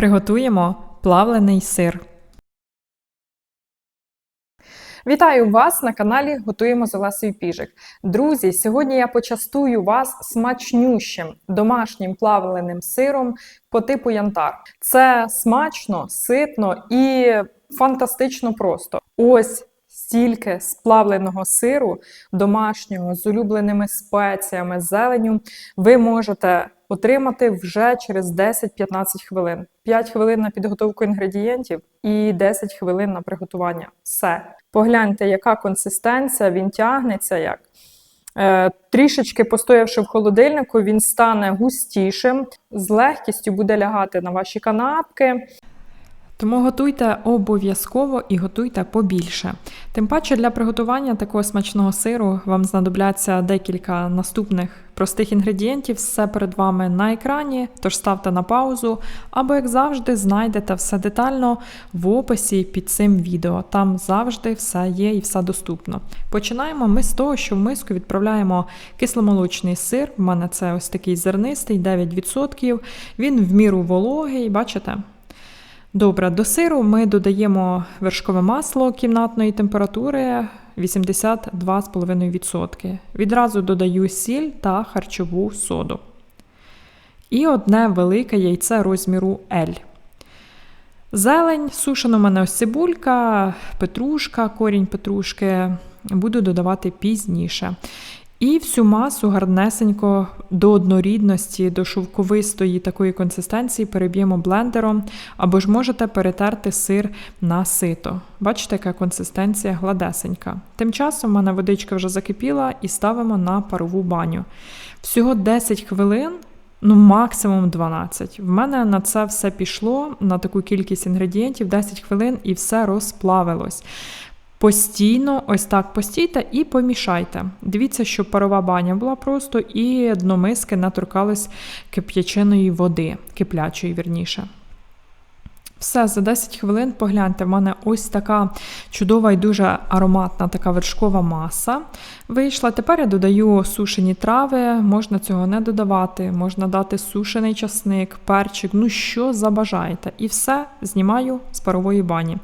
Приготуємо плавлений сир. Вітаю вас на каналі Готуємо з Олесею Піжик. Друзі, сьогодні я почастую вас смачнющим домашнім плавленим сиром по типу янтар. Це смачно, ситно і фантастично просто. Ось стільки сплавленого сиру домашнього з улюбленими спеціями, зеленню ви можете отримати вже через 10-15 хвилин. 5 хвилин на підготовку інгредієнтів і 10 хвилин на приготування. Все. Погляньте, яка консистенція, він тягнеться як. Е, трішечки постоявши в холодильнику, він стане густішим, з легкістю буде лягати на ваші канапки. Тому готуйте обов'язково і готуйте побільше. Тим паче для приготування такого смачного сиру вам знадобляться декілька наступних простих інгредієнтів. Все перед вами на екрані, тож ставте на паузу, або, як завжди, знайдете все детально в описі під цим відео. Там завжди все є і все доступно. Починаємо ми з того, що в миску відправляємо кисломолочний сир. У мене це ось такий зернистий, 9%. Він в міру вологий, бачите? Добре, до сиру ми додаємо вершкове масло кімнатної температури 82,5%. Відразу додаю сіль та харчову соду. І одне велике яйце розміру L. Зелень, сушена у мене ось цибулька, петрушка, корінь петрушки. Буду додавати пізніше. І всю масу гарнесенько до однорідності, до шовковистої такої консистенції переб'ємо блендером, або ж можете перетерти сир на сито. Бачите, яка консистенція гладесенька. Тим часом в мене водичка вже закипіла і ставимо на парову баню. Всього 10 хвилин. Ну, максимум 12. В мене на це все пішло, на таку кількість інгредієнтів, 10 хвилин і все розплавилось. Постійно, ось так постійте і помішайте. Дивіться, щоб парова баня була просто, і дно миски не кип'яченої води, киплячої, вірніше. Все, за 10 хвилин погляньте, в мене ось така чудова і дуже ароматна така вершкова маса вийшла. Тепер я додаю сушені трави, можна цього не додавати, можна дати сушений часник, перчик, ну що забажаєте. І все знімаю з парової бані.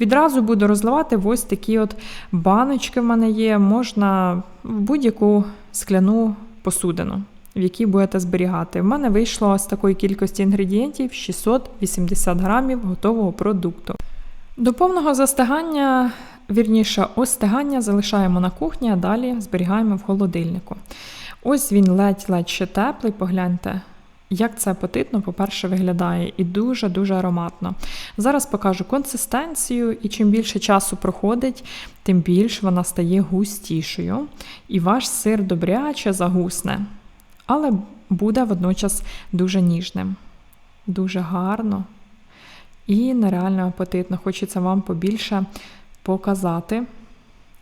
Відразу буду розливати ось такі от баночки в мене є, можна в будь-яку скляну посудину в якій будете зберігати. В мене вийшло з такої кількості інгредієнтів 680 грамів готового продукту. До повного застигання, вірніше, остигання залишаємо на кухні, а далі зберігаємо в холодильнику. Ось він ледь-ледь ще теплий, погляньте. Як це апетитно, по-перше, виглядає і дуже-дуже ароматно. Зараз покажу консистенцію, і чим більше часу проходить, тим більше вона стає густішою. І ваш сир добряче загусне але буде водночас дуже ніжним, дуже гарно і нереально апетитно. Хочеться вам побільше показати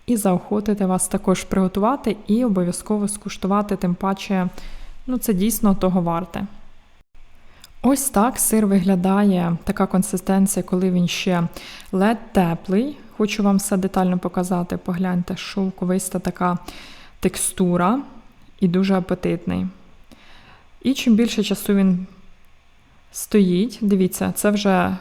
і заохотити вас також приготувати і обов'язково скуштувати, тим паче, ну це дійсно того варте. Ось так сир виглядає така консистенція, коли він ще лед теплий. Хочу вам все детально показати. Погляньте, шовковиста така текстура і дуже апетитний. І чим більше часу він стоїть, дивіться, це вже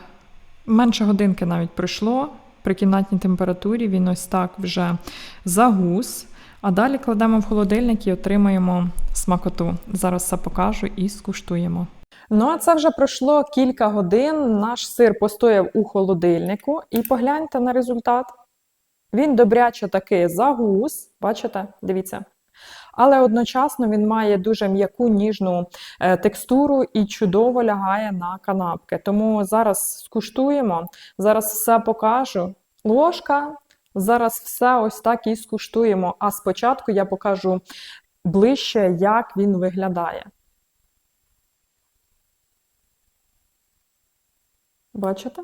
менше годинки навіть пройшло. При кімнатній температурі він ось так вже загус. А далі кладемо в холодильник і отримаємо смакоту. Зараз все покажу і скуштуємо. Ну, а це вже пройшло кілька годин. Наш сир постояв у холодильнику, і погляньте на результат. Він добряче таки загус. Бачите? Дивіться але одночасно він має дуже м'яку ніжну е, текстуру і чудово лягає на канапки. Тому зараз скуштуємо, зараз все покажу. Ложка, зараз все ось так і скуштуємо. А спочатку я покажу ближче, як він виглядає. Бачите?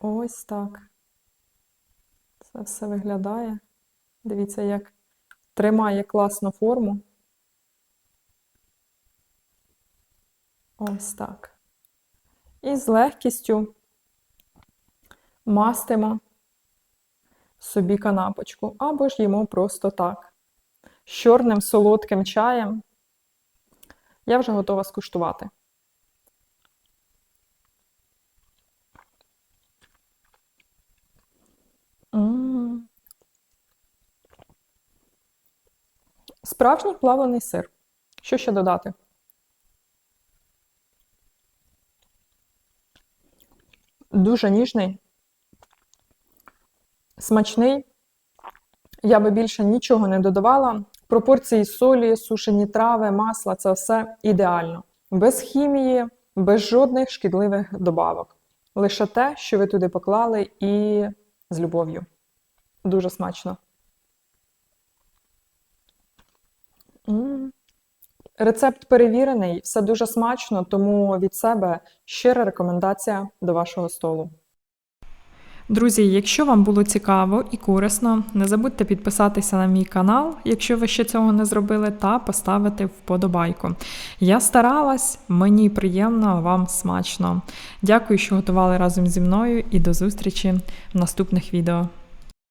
Ось так. Це все виглядає. Дивіться, як тримає класну форму. Ось так. І з легкістю мастимо собі канапочку, або ж їмо просто так. З чорним солодким чаєм. Я вже готова скуштувати. Справжній плавлений сир. Що ще додати? Дуже ніжний, смачний. Я би більше нічого не додавала. Пропорції солі, сушені трави, масла це все ідеально. Без хімії, без жодних шкідливих добавок. Лише те, що ви туди поклали, і з любов'ю. Дуже смачно. Рецепт перевірений, все дуже смачно, тому від себе щира рекомендація до вашого столу. Друзі, якщо вам було цікаво і корисно, не забудьте підписатися на мій канал, якщо ви ще цього не зробили, та поставити вподобайку. Я старалась, мені приємно, вам смачно. Дякую, що готували разом зі мною, і до зустрічі в наступних відео.